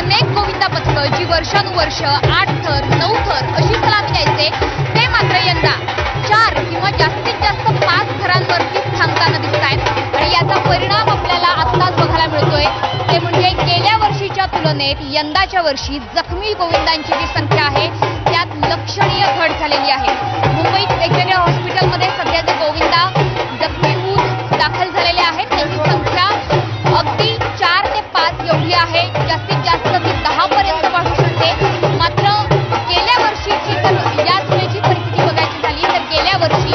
अनेक गोविंदापत्रक जी वर्षानुवर्ष आठ थर नऊ थर अशी सलामी द्यायचे. ते मात्र यंदा चार किंवा जास्तीत जास्त पाच थरांवरतीच थांबताना दिसत आहेत आणि याचा परिणाम आपल्याला आत्ताच बघायला मिळतोय. ते म्हणजे गेल्या वर्षीच्या तुलनेत यंदाच्या वर्षी जखमी गोविंदांची जी संख्या आहे त्यात लक्षणीय घट झालेली आहे. आहे. जास्तीत जास्त ती दहा पर्यंत वाढू शकते. मात्र गेल्या वर्षीची जर याच वेळेची परिस्थिती बघायची झाली तर गेल्या वर्षी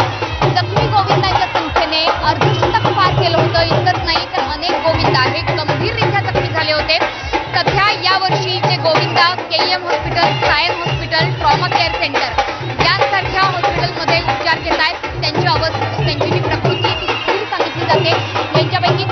जखमी गोविंदांच्या संख्येने अर्धशतक पार केलं होतं. इतकंच नाही तर अनेक गोविंदा हे गंभीररित्या जखमी झाले होते. सध्या यावर्षी जे Govinda K M hospital Sion hospital trauma care centre यासारख्या हॉस्पिटलमध्ये उपचार घेत आहेत त्यांची अवस्था त्यांची जी प्रकृती ती स्थिर सांगितली जाते. यांच्यापैकी